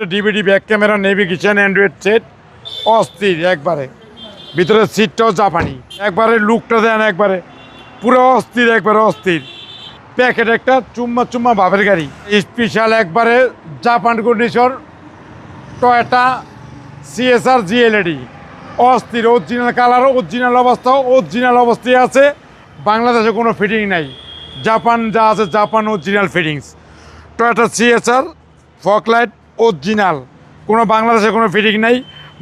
DVD back camera navigation Android set অস্থির একবারে। ভিতরে সিটটাও জাপানি। একবারে লুকটা দেন একবারে। পুরো অস্থির, একবারে অস্থির। প্যাকেট একটা চুম্মা চুম্মা ভাবের গাড়ি। স্পেশাল একবারে জাপান কন্ডিশন টয়টা সিএসআর জিএলএডি অস্থির অরিজিনাল কালার অরিজিনাল অবস্থা অরিজিনাল অবস্থায় আছে। বাংলাদেশে কোনো ফিটিং নাই। জাপান যা আছে Japan original fittings Toyota CSR foglight original. কোনো বাংলাদেশে কোনো ফিটিং নাই।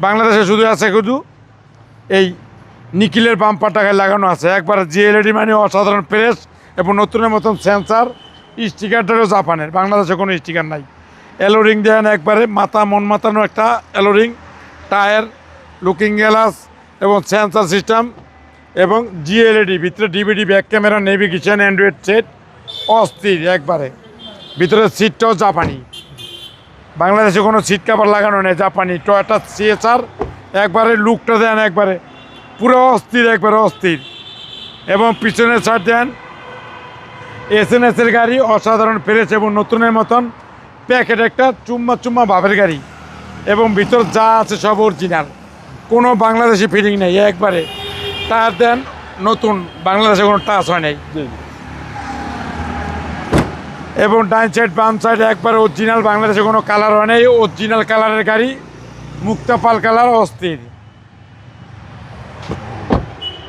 বাংলাদেশে শুধু আছে শুধু এই নিকিলের বাম্পার টাকায় লাগানো আছে। একবার জিএলইডি মানে অসাধারণ প্রেস এবং নতুনের মতন সেন্সার স্টিকারটারও জাপানের। বাংলাদেশে কোনো স্টিকার নাই। এলোরিং দেন একবারে, মাথা, মন মাতানো একটা alloy ring tyre looking glass এবং সেন্সার সিস্টেম এবং জিএলইডি ভিতরে DVD back camera navigation Android set অস্থির একবারে। ভিতরে সিটটাও জাপানি। বাংলাদেশে কোনো সিট কাভার লাগানো নেই, জাপানি। টয়টা সিএসআর একবারে লুকটা দেন একবারে। পুরো অস্থির, একবারে অস্থির। এবং পিছনের সাইড দেন। এসএনএস এর গাড়ি অসাধারণ ফেরেছে এবং নতুনের মতন প্যাকেট একটা চুম্মা চুম্মা ভাবের গাড়ি। এবং ভিতর যা আছে সব অরিজিনাল কোনো বাংলাদেশি ফিটিং নেই, একবারে। টায়ার দেন, নতুন। বাংলাদেশে কোনো টাচ হয় নাই। এবং ডাইন সাইড বাম সাইড একবার অরিজিনাল বাংলাদেশে কোনো কালার হয় নাই। অরিজিনাল কালারের গাড়ি মুক্তা পাল কালার অস্থির।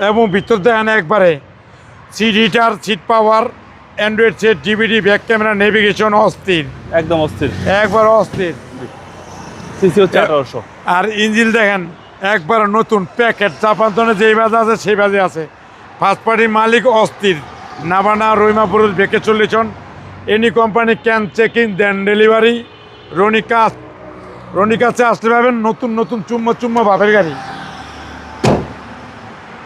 এবং ভিতর দেখেন একবারে seat heater seat power Android set DVD back camera navigation অস্থির। একদম অস্থির। একবার অস্থির। সিসি হচ্ছে আঠারোশো। আর ইঞ্জিন দেখেন একবার নতুন প্যাকেট চাপান্তনে যেই বাজে আছে সেই বাজে আছে। ফার্স্ট পার্টির মালিক অস্থির। নাবানা রইমাপুর বেঁকে চল্লিশন any company can checking then delivery রনিকা রনিকাছে আসতে পারবেন নতুন নতুন চুম্মা চুম্মা বাপের গাড়ি।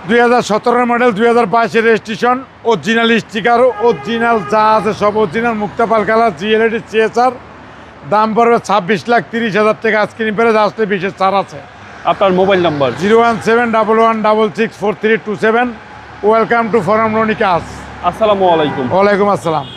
দুই হাজার সতেরো মডেল দুই হাজার বাইশের রেজিস্ট্রেশন অরিজিনাল স্টিকার অরিজিনাল যা আছে সব অরিজিনাল মুক্তাপাল কালার জিএলএডি সিএসআর দাম পড়বে ছাব্বিশ লাখ তিরিশ হাজার টাকা আইসক্রিম পেরে আসতে বিশেষ ছাড় আছে। আপনার mobile number zero one seven double one double six four three two seven. Welcome to from রনিকাস। আসসালামু আলাইকুম। ওয়ালাইকুম আসসালাম।